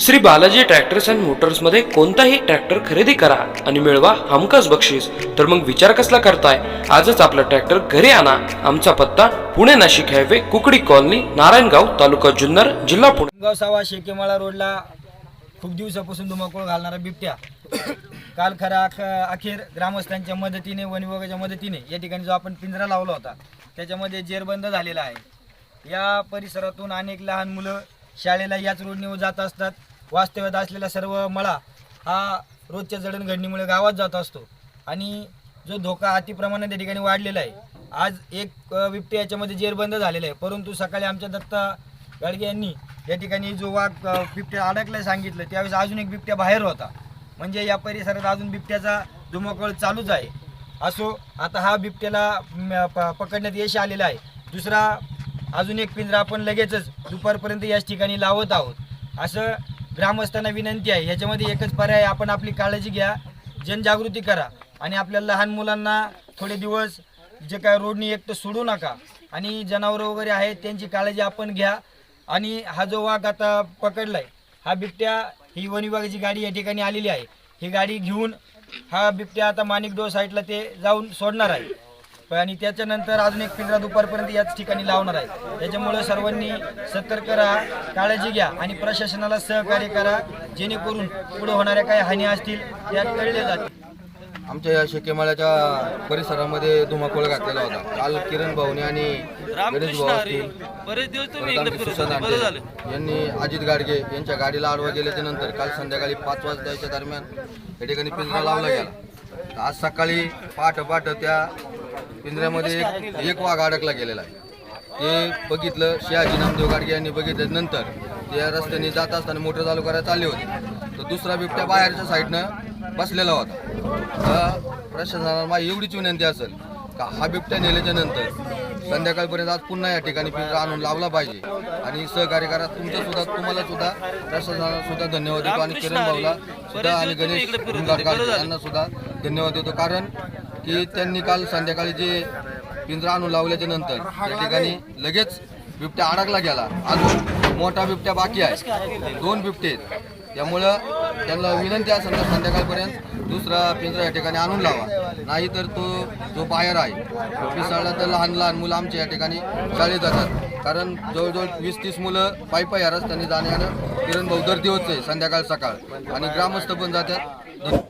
Shri Balaji tractors and मोटर्समध्ये कोणताही tractor खरेदी करा आणि मिळवा हमखास बक्षीस. तर मग विचार कसला करताय? आजच आपला ट्रॅक्टर घरी आणा. आमचा पत्ता पुणे नाशिक हायवे कुकडी कॉलनी नारायणगाव तालुका जुन्नर जिल्हा पुणे. गाव सावा शेकेमाळा रोडला खूप दिवसापासून धुमाकूळ घालणारा बिबट्या. काल खरा अख अखेर ग्रामस्थांच्या मदतीने वन विभागाच्या मदतीने या ठिकाणी जो आपण पिंजरा लावला होता त्याच्यामध्ये जेरबंद झालेला आहे. या परिसरातून अनेक लहान मुलं शाळेला याच रोडने जात असतात. वास्तव्यात असलेला सर्व मळा हा रोजच्या जडणघडणीमुळे गावात जात असतो. आणि जो धोका अतिप्रमाणात त्या ठिकाणी वाढलेला आहे. आज एक अ, बिबट्या याच्यामध्ये जेरबंद झालेला आहे. परंतु सकाळी आमच्या दत्ता गाडगे यांनी या ठिकाणी जो वाघ बिबट्या अडकलाय सांगितलं त्यावेळेस अजून एक बिबट्या बाहेर होता. म्हणजे या परिसरात अजून बिबट्याचा धुमाकूळ चालूच आहे. असो आता हा बिबट्याला प- पकडण्यात यश आलेलं आहे. दुसरा अजून एक पिंजरा आपण लगेचच दुपारपर्यंत याच ठिकाणी लावत आहोत. असं ग्रामस्थांना विनंती आहे. ह्याच्यामध्ये एकच पर्याय आपण आपली काळजी घ्या जनजागृती करा आणि आपल्या लहान मुलांना थोडे दिवस जे काय रोडनी एक तर सोडू नका आणि जनावरं वगैरे आहेत त्यांची काळजी आपण घ्या आणि हा जो वाघ आता पकडलाय हा बिबट्या ही वन विभागाची गाडी या ठिकाणी आलेली आहे. ही गाडी घेऊन हा बिबट्या आता माणिकडो साईडला ते जाऊन सोडणार आहे. आणि त्याच्यानंतर अजून एक पिंजरा दुपारपर्यंत याच ठिकाणी लावणार आहे. त्याच्यामुळे सर्वांनी सतर्क राहा काळजी घ्या आणि प्रशासनाला सहकार्य करा जेणेकरून पुढे होणाऱ्या काही हानी असतील त्या टळल्या जातील. आमच्या या शेकेमाळ्याच्या परिसरामध्ये धुमाकूळ घातलेला होता. काल किरण भाऊने आणि गणेश भाऊ असतील सुशांत यांनी अजित गाडगे यांच्या गाडीला आडवा गेल्याच्यानंतर काल संध्याकाळी पाच वाजताच्या दरम्यान या ठिकाणी पिंजरा लावला गेला. आज सकाळी पहाट पहाट त्या पिंजऱ्यामध्ये एक- एक वाघ अडकला गेलेला आहे. ते बघितलं शहाजी नामदेव गाडगे यांनी बघितल्यानंतर त्या रस्त्याने जात असताना मोटर चालू करायला चालले होते. तर दुसरा बिबट्या बाहेरच्या साईडनं बसलेला होता. तर प्रशासनाला माझी एवढीच विनंती असेल का हा बिबट्या नेल्याच्या नंतर संध्याकाळपर्यंत आज पुन्हा या ठिकाणी पिंजरा आणून लावला पाहिजे. आणि सहकार्य करा. तुमचं सुद्धा तुम्हाला सुद्धा प्रशासनाला सुद्धा धन्यवाद देतो. आणि किरण भाऊला सुद्धा आणि गणेश यांना सुद्धा धन्यवाद देतो. कारण की त्यांनी काल संध्याकाळी जे पिंजरा आणून लावल्याच्या नंतर या ठिकाणी लगेच बिबट्या अडकला गेला. अजून मोठा बिबट्या बाकी आहे. दोन बिबटे आहेत. त्यामुळं त्यांना विनंती असेल तर संध्याकाळपर्यंत दुसरा पिंजरा या ठिकाणी आणून लावा. नाहीतर तो जो बाहेर आहे तो पिसाळला तर लहान लहान मुलं आमच्या या ठिकाणी शाळेत जातात. कारण जवळजवळ वीस तीस मुलं पायी पायी या रस्त्याने जाण्यानं किरण भाऊ दर्दी होत आहे संध्याकाळ सकाळ. आणि ग्रामस्थ पण जातात.